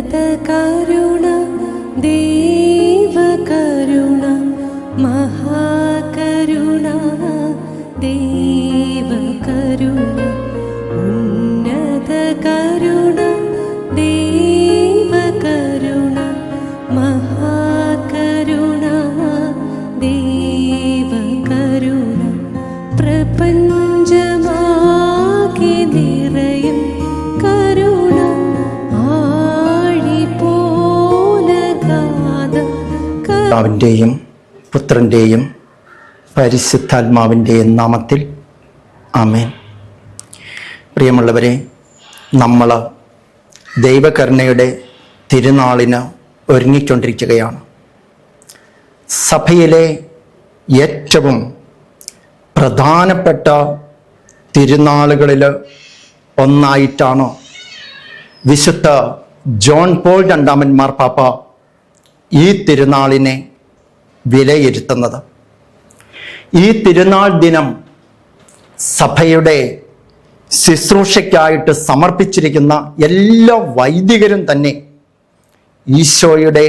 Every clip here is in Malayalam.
ഉന്നത കരുണ പിതാവിന്റെയും പുത്രന്റെയും പരിശുദ്ധാത്മാവിന്റെയും നാമത്തിൽ അമേൻ പ്രിയമുള്ളവരെ നമ്മൾ ദൈവകരുണയുടെ തിരുനാളിന് ഒരുങ്ങിക്കൊണ്ടിരിക്കുകയാണ്. സഭയിലെ ഏറ്റവും പ്രധാനപ്പെട്ട തിരുനാളുകളിൽ ഒന്നായിട്ടാണ് വിശുദ്ധ ജോൺ പോൾ രണ്ടാമൻ മാർപ്പാപ്പ ഈ തിരുനാളിനെ വിലയിരുത്തുന്നത്. ഈ തിരുനാൾ ദിനം സഭയുടെ ശുശ്രൂഷയ്ക്കായിട്ട് സമർപ്പിച്ചിരിക്കുന്ന എല്ലാ വൈദികരും തന്നെ ഈശോയുടെ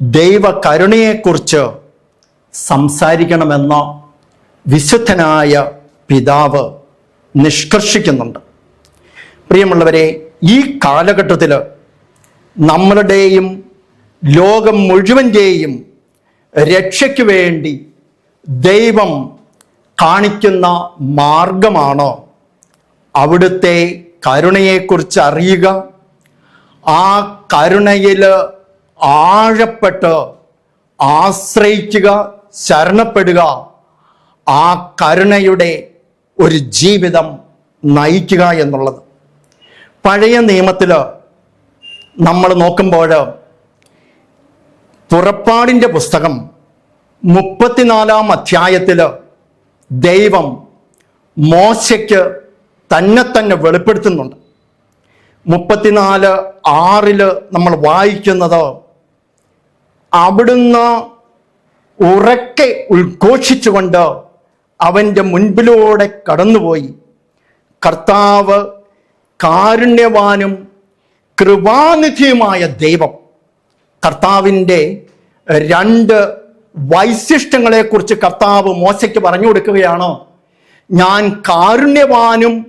ദൈവകരുണയെക്കുറിച്ച് സംസാരിക്കണമെന്ന വിശുദ്ധനായ പിതാവ് നിഷ്കർഷിക്കുന്നുണ്ട്. പ്രിയമുള്ളവരെ ഈ കാലഘട്ടത്തിൽ നമ്മളുടെയും ലോകം മുഴുവന്റെയും രക്ഷയ്ക്ക് വേണ്ടി ദൈവം കാണിക്കുന്ന മാർഗമാണ്? അവിടുത്തെ കരുണയെക്കുറിച്ച് അറിയുക. ആ കരുണയിൽ ആഴപ്പെട്ട് ആശ്രയിക്കുക ശരണപ്പെടുക. ആ കരുണയുടെ ഒരു ജീവിതം നയിക്കുക എന്നുള്ളത്. പഴയ നിയമത്തിൽ നമ്മൾ നോക്കുമ്പോൾ പുറപ്പാടിന്റെ പുസ്തകം മുപ്പത്തിനാലാം അധ്യായത്തിൽ ദൈവം മോശയ്ക്ക് തന്നെ തന്നെ വെളിപ്പെടുത്തുന്നുണ്ട്. മുപ്പത്തിനാല് ആറിൽ നമ്മൾ വായിക്കുന്നത് അവിടുന്ന് ഉറക്കെ ഉദ്ഘോഷിച്ചുകൊണ്ട് അവന്റെ മുൻപിലൂടെ കടന്നുപോയി. കർത്താവ് കാരുണ്യവാനും കൃപാനിധിയുമായ ദൈവം കർത്താവിന്റെ രണ്ട് വൈശിഷ്ട്യങ്ങളെക്കുറിച്ച് കർത്താവ് മോശയ്ക്ക് പറഞ്ഞു കൊടുക്കുകയാണ്. ഞാൻ കാരുണ്യവാനും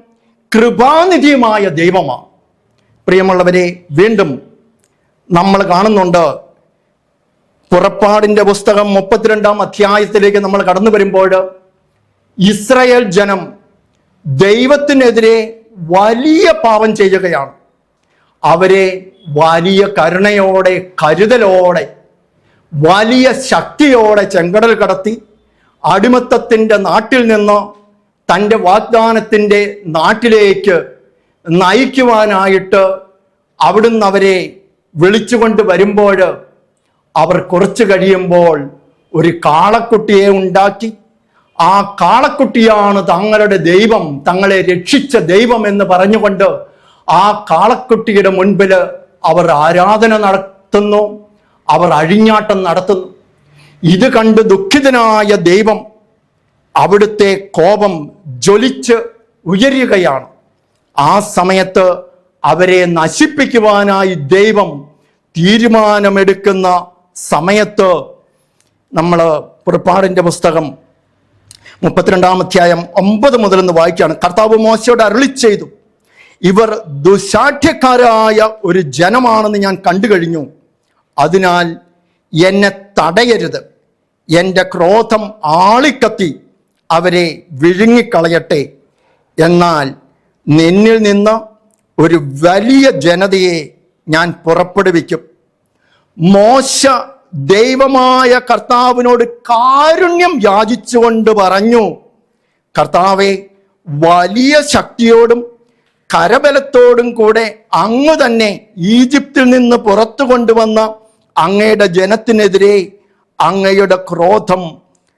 കൃപാനിധിയുമായ ദൈവമാണ്. പ്രിയമുള്ളവരെ വീണ്ടും നമ്മൾ കാണുന്നുണ്ട്. പുറപ്പാടിന്റെ പുസ്തകം മുപ്പത്തിരണ്ടാം അധ്യായത്തിലേക്ക് നമ്മൾ കടന്നു വരുമ്പോൾ ഇസ്രയേൽ ജനം ദൈവത്തിനെതിരെ വലിയ പാപം ചെയ്യുകയാണ്. അവരെ വലിയ കരുണയോടെ കരുതലോടെ വലിയ ശക്തിയോടെ ചെങ്കടൽ കടത്തി അടിമത്തത്തിന്റെ നാട്ടിൽ നിന്ന് തന്റെ വാഗ്ദാനത്തിന്റെ നാട്ടിലേക്ക് നയിക്കുവാനായിട്ട് അവിടുന്ന് അവരെ വിളിച്ചുകൊണ്ട് വരുമ്പോൾ അവർ കുറച്ച് കഴിയുമ്പോൾ ഒരു കാളക്കുട്ടിയെ ഉണ്ടാക്കി. ആ കാളക്കുട്ടിയാണ് തങ്ങളുടെ ദൈവം തങ്ങളെ രക്ഷിച്ച ദൈവം എന്ന് പറഞ്ഞുകൊണ്ട് ആ കാളക്കുട്ടിയുടെ മുൻപിൽ അവർ ആരാധന നടത്തുന്നു. അവർ അഴിഞ്ഞാട്ടം നടത്തുന്നു. ഇത് കണ്ട് ദുഃഖിതനായ ദൈവം അവിടുത്തെ കോപം ജ്വലിച്ച് ഉയരുകയാണ്. ആ സമയത്ത് അവരെ നശിപ്പിക്കുവാനായി ദൈവം തീരുമാനമെടുക്കുന്ന സമയത്ത് നമ്മൾ പുറപ്പാടിന്റെ പുസ്തകം മുപ്പത്തിരണ്ടാം അധ്യായം ഒമ്പത് മുതൽ എന്ന് വായിക്കുകയാണ്. കർത്താവ് മോശയോട് അരുളി ചെയ്തു ഇവർ ദുശാഠ്യക്കാരായ ഒരു ജനമാണെന്ന് ഞാൻ കണ്ടു കഴിഞ്ഞു അതിനാൽ എന്നെ തടയരുത്. എന്റെ ക്രോധം ആളിക്കത്തി അവരെ വിഴുങ്ങിക്കളയട്ടെ. എന്നാൽ നിന്നിൽ നിന്ന് ഒരു വലിയ ജനതയെ ഞാൻ പുറപ്പെടുവിക്കും. മോശ ദൈവമായ കർത്താവിനോട് കാരുണ്യം യാചിച്ചുകൊണ്ട് പറഞ്ഞു കർത്താവെ വലിയ ശക്തിയോടും കരബലത്തോടും കൂടെ അങ്ങ് തന്നെ ഈജിപ്തിൽ നിന്ന് പുറത്തു കൊണ്ടുവന്ന അങ്ങയുടെ ജനത്തിനെതിരെ അങ്ങയുടെ ക്രോധം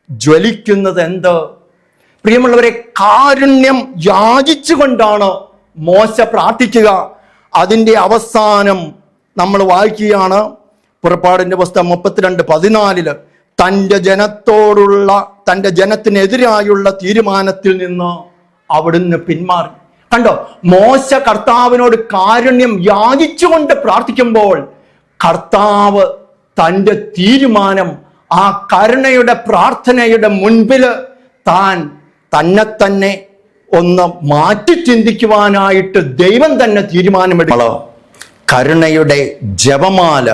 ജ്വലിക്കുന്നത് എന്ത് പ്രിയമുള്ളവരെ കാരുണ്യം യാചിച്ചുകൊണ്ടാണ് മോശ പ്രാർത്ഥിക്കുക. അതിന്റെ അവസാനം നമ്മൾ വായിക്കുകയാണ് പുറപ്പാടിന്റെ പുസ്തകം മുപ്പത്തിരണ്ട് പതിനാലിൽ. തന്റെ ജനത്തോടുള്ള തന്റെ ജനത്തിനെതിരായുള്ള തീരുമാനത്തിൽ നിന്ന് അവിടുന്ന് പിന്മാറി. കണ്ടോ? മോശ കർത്താവിനോട് കാരുണ്യം യാചിച്ചുകൊണ്ട് പ്രാർത്ഥിക്കുമ്പോൾ കർത്താവ് തന്റെ തീരുമാനം ആ കരുണയുടെ പ്രാർത്ഥനയുടെ മുൻപിൽ താൻ തന്നെ തന്നെ ഒന്ന് മാറ്റി ചിന്തിക്കുവാനായിട്ട് ദൈവം തന്നെ തീരുമാനമെടുക്കണം കരുണയുടെ ജപമാല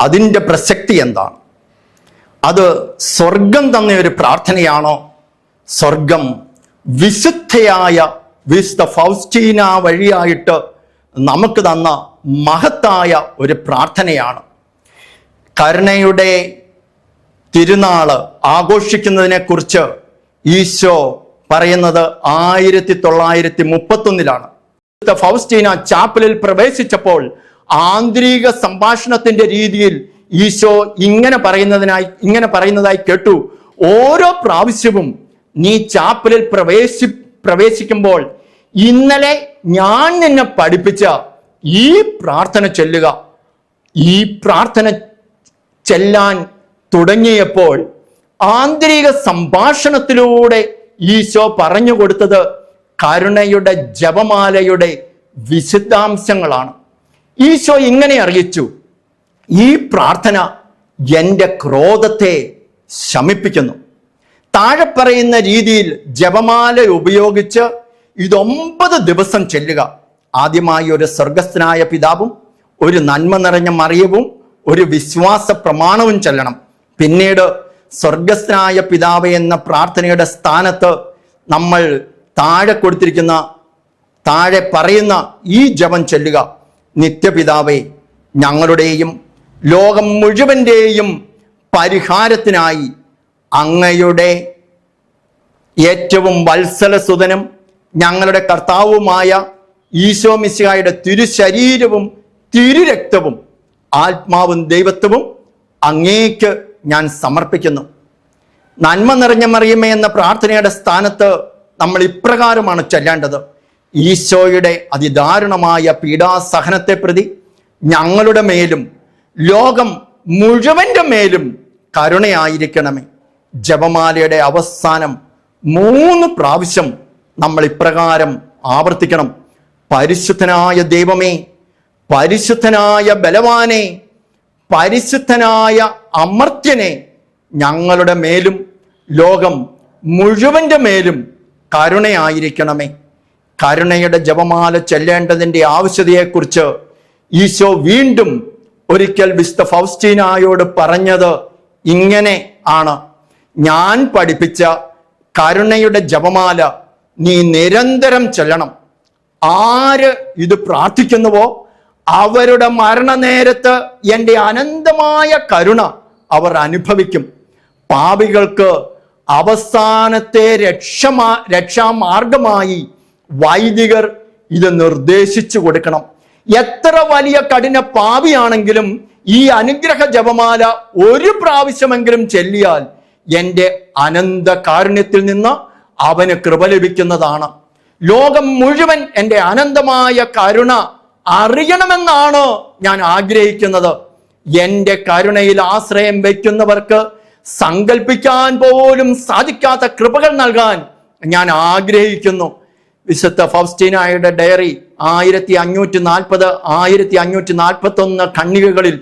അതിന്റെ പ്രസക്തി എന്താണ്? അത് സ്വർഗം തന്ന ഒരു പ്രാർത്ഥനയാണോ? സ്വർഗം വിശുദ്ധയായ വിശുദ്ധ ഫൗസ്റ്റീന വഴിയായിട്ട് നമുക്ക് തന്ന മഹത്തായ ഒരു പ്രാർത്ഥനയാണ്. കരുണയുടെ തിരുനാൾ ആഘോഷിക്കുന്നതിനെക്കുറിച്ച് ഈശോ പറയുന്നത് ആയിരത്തി തൊള്ളായിരത്തി മുപ്പത്തൊന്നിലാണ് ഫൗസ്റ്റീന ചാപ്പലിൽ പ്രവേശിച്ചപ്പോൾ ആന്തരിക സംഭാഷണത്തിന്റെ രീതിയിൽ ഈശോ ഇങ്ങനെ പറയുന്നതിനായി ഇങ്ങനെ പറയുന്നതായി കേട്ടു. ഓരോ പ്രാവശ്യവും നീ ചാപ്പലിൽ പ്രവേശി പ്രവേശിക്കുമ്പോൾ ഇന്നലെ ഞാൻ നിന്നെ പഠിപ്പിച്ച ഈ പ്രാർത്ഥന ചൊല്ലുക. ഈ പ്രാർത്ഥന ചെല്ലാൻ തുടങ്ങിയപ്പോൾ ആന്തരിക സംഭാഷണത്തിലൂടെ ഈശോ പറഞ്ഞു കൊടുത്തത് കരുണയുടെ ജപമാലയുടെ വിശദാംശങ്ങളാണ് ഈശോ ഇങ്ങനെ അറിയിച്ചു ഈ പ്രാർത്ഥന എന്റെ ക്രോധത്തെ ശമിപ്പിക്കുന്നു. താഴെ പറയുന്ന രീതിയിൽ ജപമാല ഉപയോഗിച്ച് ഇതൊമ്പത് ദിവസം ചെല്ലുക. ആദ്യമായി ഒരു സ്വർഗസ്ഥനായ പിതാവും ഒരു നന്മ നിറഞ്ഞ മറിയവും ഒരു വിശ്വാസ പ്രമാണവും ചെല്ലണം. പിന്നീട് സ്വർഗസ്ഥനായ പിതാവ് എന്ന പ്രാർത്ഥനയുടെ സ്ഥാനത്ത് നമ്മൾ താഴെ കൊടുത്തിരിക്കുന്ന താഴെ പറയുന്ന ഈ ജപം ചൊല്ലുക. നിത്യപിതാവേ ഞങ്ങളുടെയും ലോകം മുഴുവന്റെയും പരിഹാരത്തിനായി അങ്ങയുടെ ഏറ്റവും വത്സലസുതനും ഞങ്ങളുടെ കർത്താവുമായ ഈശോ മിശിഹായുടെ തിരുശരീരവും തിരുരക്തവും ആത്മാവും ദൈവത്വവും അങ്ങേക്ക് ഞാൻ സമർപ്പിക്കുന്നു. നന്മ നിറഞ്ഞ മറിയമേ എന്ന പ്രാർത്ഥനയുടെ സ്ഥാനത്ത് നമ്മൾ ഇപ്രകാരമാണ് ചൊല്ലേണ്ടത്. ഈശോയുടെ അതിദാരുണമായ പീഡാസഹനത്തെ പ്രതി ഞങ്ങളുടെ മേലും ലോകം മുഴുവന്റെ മേലും കരുണയായിരിക്കണമേ. ജപമാലയുടെ അവസാനം മൂന്ന് പ്രാവശ്യം നമ്മൾ ഇപ്രകാരം ആവർത്തിക്കണം. പരിശുദ്ധനായ ദൈവമേ പരിശുദ്ധനായ ബലവാനെ പരിശുദ്ധനായ അമർത്യനെ ഞങ്ങളുടെ മേലും ലോകം മുഴുവന്റെ മേലും കരുണയായിരിക്കണമേ. കരുണയുടെ ജപമാല ചെല്ലേണ്ടതിന്റെ ആവശ്യതയെക്കുറിച്ച് ഈശോ വീണ്ടും ഒരിക്കൽ വിശുദ്ധ ഫൗസ്റ്റീനായോട് പറഞ്ഞത് ഇങ്ങനെ ആണ്. ഞാൻ പഠിപ്പിച്ച കരുണയുടെ ജപമാല നീ നിരന്തരം ചെല്ലണം. ആര് ഇത് പ്രാർത്ഥിക്കുന്നുവോ? അവരുടെ മരണനേരത്ത് എന്റെ അനന്തമായ കരുണ അവർ അനുഭവിക്കും. പാപികൾക്ക് അവസാനത്തെ രക്ഷമാ രക്ഷാമാർഗമായി വൈദികർ ഇത് നിർദ്ദേശിച്ചു കൊടുക്കണം. എത്ര വലിയ കഠിന പാപിയാണെങ്കിലും ഈ അനുഗ്രഹ ജപമാല ഒരു പ്രാവശ്യമെങ്കിലും ചെല്ലിയാൽ എന്റെ അനന്ത കാരുണ്യത്തിൽ നിന്ന് അവന് കൃപ ലഭിക്കുന്നതാണ്. ലോകം മുഴുവൻ എന്റെ അനന്തമായ കരുണ അറിയണമെന്നാണ് ഞാൻ ആഗ്രഹിക്കുന്നത്. എന്റെ കരുണയിൽ ആശ്രയം വയ്ക്കുന്നവർക്ക് സങ്കല്പിക്കാൻ പോലും സാധിക്കാത്ത കൃപകൾ നൽകാൻ ഞാൻ ആഗ്രഹിക്കുന്നു. വിശുദ്ധ ഫൗസ്റ്റീനായുടെ ഡയറി ആയിരത്തി അഞ്ഞൂറ്റി നാൽപ്പത് ആയിരത്തി അഞ്ഞൂറ്റി നാൽപ്പത്തി ഒന്ന് ഖണ്ണികകളിൽ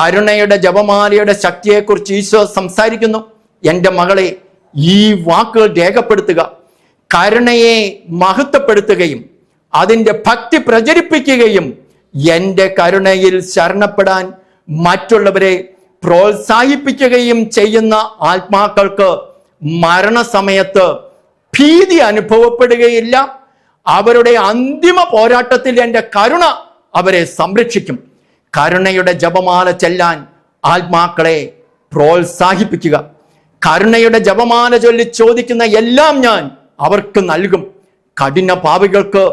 കരുണയുടെ ജപമാലയുടെ ശക്തിയെക്കുറിച്ച് ഈശോ സംസാരിക്കുന്നു. എന്റെ മകളെ ഈ വാക്കുകൾ രേഖപ്പെടുത്തുക. കരുണയെ മഹത്വപ്പെടുത്തുകയും അതിന്റെ ഭക്തി പ്രചരിപ്പിക്കുകയും എന്റെ കരുണയിൽ ശരണപ്പെടാൻ മറ്റുള്ളവരെ പ്രോത്സാഹിപ്പിക്കുകയും ചെയ്യുന്ന ആത്മാക്കൾക്ക് മരണസമയത്ത് ഭീതി അനുഭവപ്പെടുകയില്ല. അവരുടെ അന്തിമ പോരാട്ടത്തിൽ എന്റെ കരുണ അവരെ സംരക്ഷിക്കും. കരുണയുടെ ജപമാല ചെല്ലാൻ ആത്മാക്കളെ പ്രോത്സാഹിപ്പിക്കുക. കരുണയുടെ ജപമാല ചൊല്ലി ചോദിക്കുന്ന എല്ലാം ഞാൻ അവർക്ക് നൽകും. കഠിന പാപികൾക്ക്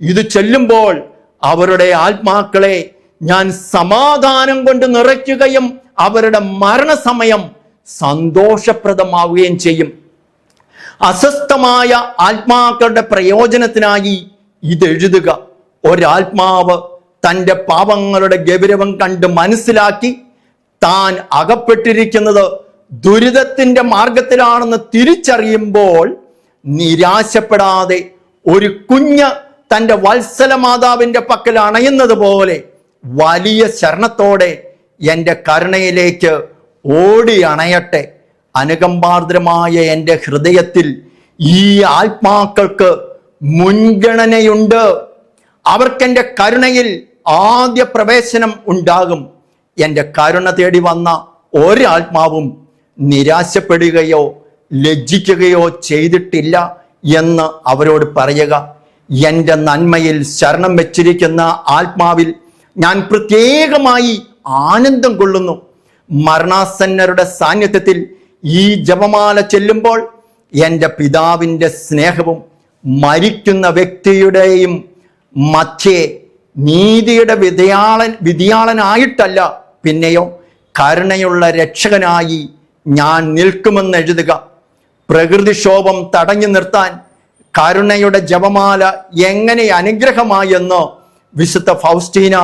ഇത് ചെല്ലുമ്പോൾ അവരുടെ ആത്മാക്കളെ ഞാൻ സമാധാനം കൊണ്ട് നിറയ്ക്കുകയും അവരുടെ മരണസമയം സന്തോഷപ്രദമാവുകയും ചെയ്യും. അസ്വസ്ഥമായ ആത്മാക്കളുടെ പ്രയോജനത്തിനായി ഇതെഴുതുക ഒരാത്മാവ് തന്റെ പാപങ്ങളുടെ ഗൗരവം കണ്ട് മനസ്സിലാക്കി താൻ അകപ്പെട്ടിരിക്കുന്നത് ദുരിതത്തിന്റെ മാർഗത്തിലാണെന്ന് തിരിച്ചറിയുമ്പോൾ നിരാശപ്പെടാതെ ഒരു കുഞ്ഞ് തന്റെ വത്സല മാതാവിന്റെ പക്കൽ അണയുന്നത് പോലെ വലിയ ശരണത്തോടെ എന്റെ കരുണയിലേക്ക് ഓടി അണയട്ടെ. അനുകമ്പാർദ്രമായ എന്റെ ഹൃദയത്തിൽ ഈ ആത്മാക്കൾക്ക് മുൻഗണനയുണ്ട്. അവർക്കെന്റെ കരുണയിൽ ആദ്യ പ്രവേശനം ഉണ്ടാകും. എന്റെ കരുണ തേടി വന്ന ഒരാത്മാവും നിരാശപ്പെടുകയോ ലജ്ജിക്കുകയോ ചെയ്തിട്ടില്ല എന്ന് അവരോട് പറയുക. എന്റെ നന്മയിൽ ശരണം വെച്ചിരിക്കുന്ന ആത്മാവിൽ ഞാൻ പ്രത്യേകമായി ആനന്ദം കൊള്ളുന്നു. മരണാസന്നരുടെ സാന്നിധ്യത്തിൽ ഈ ജപമാല ചെല്ലുമ്പോൾ എന്റെ പിതാവിന്റെ സ്നേഹവും മരിക്കുന്ന വ്യക്തിയുടെയും മധ്യേ നീതിയുടെ വിധയാളൻ വിധിയാളനായിട്ടല്ല പിന്നെയോ കരുണയുള്ള രക്ഷകനായി ഞാൻ നിൽക്കുമെന്ന് എഴുതുക. പ്രകൃതിക്ഷോഭം തടഞ്ഞു നിർത്താൻ കരുണയുടെ ജപമാല എങ്ങനെ അനുഗ്രഹമായെന്ന് വിശുദ്ധ ഫൗസ്റ്റീന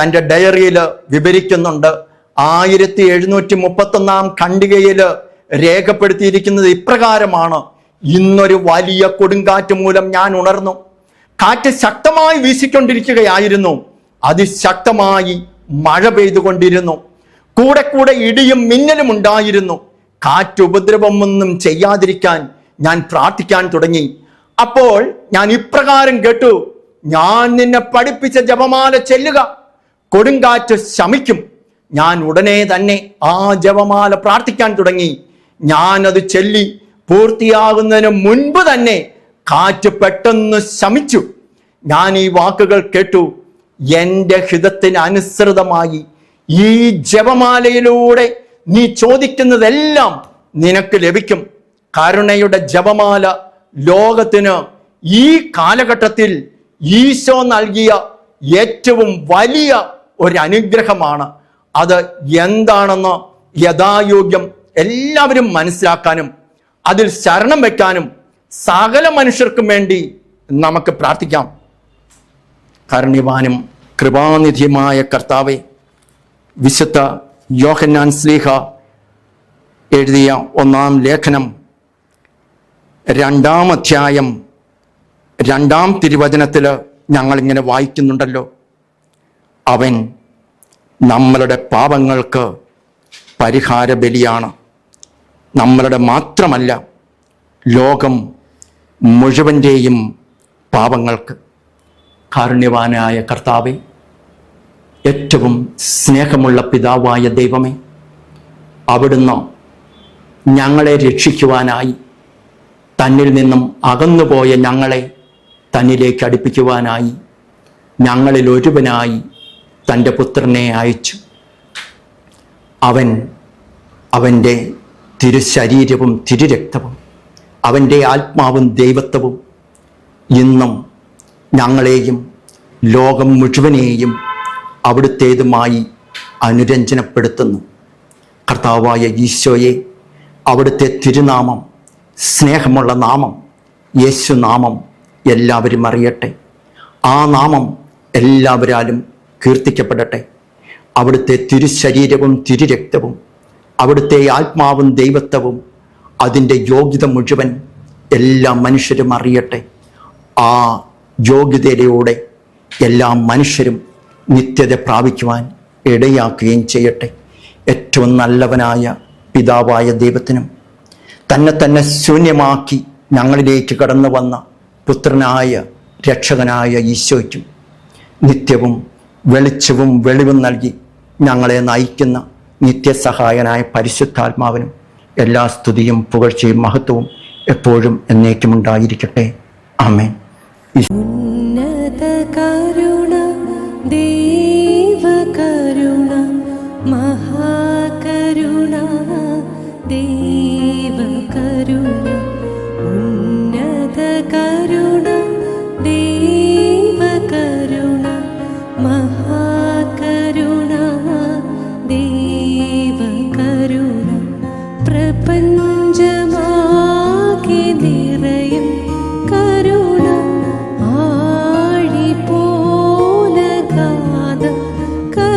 തന്റെ ഡയറിയിൽ വിവരിക്കുന്നുണ്ട്. ആയിരത്തി എഴുന്നൂറ്റി മുപ്പത്തൊന്നാം ഖണ്ഡികയിൽ രേഖപ്പെടുത്തിയിരിക്കുന്നത് ഇപ്രകാരമാണ്. ഇന്നൊരു വലിയ കൊടുങ്കാറ്റ് മൂലം ഞാൻ ഉണർന്നു. കാറ്റ് ശക്തമായി വീശിക്കൊണ്ടിരിക്കുകയായിരുന്നു. അതിശക്തമായി മഴ പെയ്തുകൊണ്ടിരുന്നു. കൂടെ കൂടെ ഇടിയും മിന്നലും ഉണ്ടായിരുന്നു. കാറ്റ് ഉപദ്രവമൊന്നും ചെയ്യാതിരിക്കാൻ ഞാൻ പ്രാർത്ഥിക്കാൻ തുടങ്ങി. അപ്പോൾ ഞാൻ ഇപ്രകാരം കേട്ടു ഞാൻ നിന്നെ പഠിപ്പിച്ച ജപമാല ചെല്ലുക. കൊടുങ്കാറ്റ് ശമിക്കും. ഞാൻ ഉടനെ തന്നെ ആ ജപമാല പ്രാർത്ഥിക്കാൻ തുടങ്ങി. ഞാൻ അത് ചെല്ലി പൂർത്തിയാകുന്നതിന് മുൻപ് തന്നെ കാറ്റ് പെട്ടെന്ന് ശമിച്ചു. ഞാൻ ഈ വാക്കുകൾ കേട്ടു. എന്റെ ഹിതത്തിന് അനുസൃതമായി ഈ ജപമാലയിലൂടെ നീ ചോദിക്കുന്നതെല്ലാം നിനക്ക് ലഭിക്കും. കരുണയുടെ ജപമാല ലോകത്തിന് ഈ കാലഘട്ടത്തിൽ ഈശോ നൽകിയ ഏറ്റവും വലിയ ഒരു അനുഗ്രഹമാണ് അത് എന്താണെന്ന് യഥായോഗ്യം എല്ലാവരും മനസ്സിലാക്കാനും അതിൽ ശരണം വയ്ക്കാനും സകല മനുഷ്യർക്കും വേണ്ടി നമുക്ക് പ്രാർത്ഥിക്കാം. കരുണിവാനും കൃപാനിധിയുമായ കർത്താവെ വിശുദ്ധ യോഹന്നാൻ സ്ലീഹ എഴുതിയ ഒന്നാം ലേഖനം. രണ്ടാം അധ്യായം രണ്ടാം തിരുവചനത്തിൽ ഞങ്ങളിങ്ങനെ വായിക്കുന്നുണ്ടല്ലോ. അവൻ നമ്മളുടെ പാപങ്ങൾക്ക് പരിഹാര ബലിയാണ് നമ്മളുടെ മാത്രമല്ല ലോകം മുഴുവന്റെയും പാപങ്ങൾക്ക് കാരുണ്യവാനായ കർത്താവെ ഏറ്റവും സ്നേഹമുള്ള പിതാവായ ദൈവമേ അവിടുന്ന് ഞങ്ങളെ രക്ഷിക്കുവാനായി തന്നിൽ നിന്നും അകന്നുപോയ ഞങ്ങളെ തന്നിലേക്ക് അടുപ്പിക്കുവാനായി ഞങ്ങളിൽ ഒരുവനായി തന്റെ പുത്രനെ അയച്ചു. അവൻ അവന്റെ തിരുശരീരവും തിരുരക്തവും അവന്റെ ആത്മാവും ദൈവത്വവും ഇന്നും ഞങ്ങളെയും ലോകം മുഴുവനെയും അവിടുത്തേതുമായി അനുരഞ്ജനപ്പെടുത്തുന്നു. കർത്താവായ ഈശോയെ അവിടുത്തെ തിരുനാമം സ്നേഹമുള്ള നാമം യേശു നാമം എല്ലാവരും അറിയട്ടെ. ആ നാമം എല്ലാവരാലും കീർത്തിക്കപ്പെടട്ടെ. അവിടുത്തെ തിരുശരീരവും തിരുരക്തവും അവിടുത്തെ ആത്മാവും ദൈവത്വവും അതിന്റെ യോഗ്യത മുഴുവൻ എല്ലാ മനുഷ്യരും അറിയട്ടെ. ആ യോഗ്യതയിലൂടെ എല്ലാ മനുഷ്യരും നിത്യത പ്രാപിക്കുവാൻ ഇടയാക്കുകയും ചെയ്യട്ടെ. ഏറ്റവും നല്ലവനായ പിതാവായ ദൈവത്തിനും തന്നെ തന്നെ ശൂന്യമാക്കി ഞങ്ങളിലേക്ക് കടന്നു വന്ന പുത്രനായ രക്ഷകനായ ഈശോയ്ക്കും നിത്യവും വെളിച്ചവും വെളിവും നൽകി ഞങ്ങളെ നയിക്കുന്ന നിത്യസഹായനായ പരിശുദ്ധാത്മാവിനും എല്ലാ സ്തുതിയും പുകഴ്ചയും മഹത്വവും എപ്പോഴും എന്നേക്കും ഉണ്ടായിരിക്കട്ടെ ആമേൻ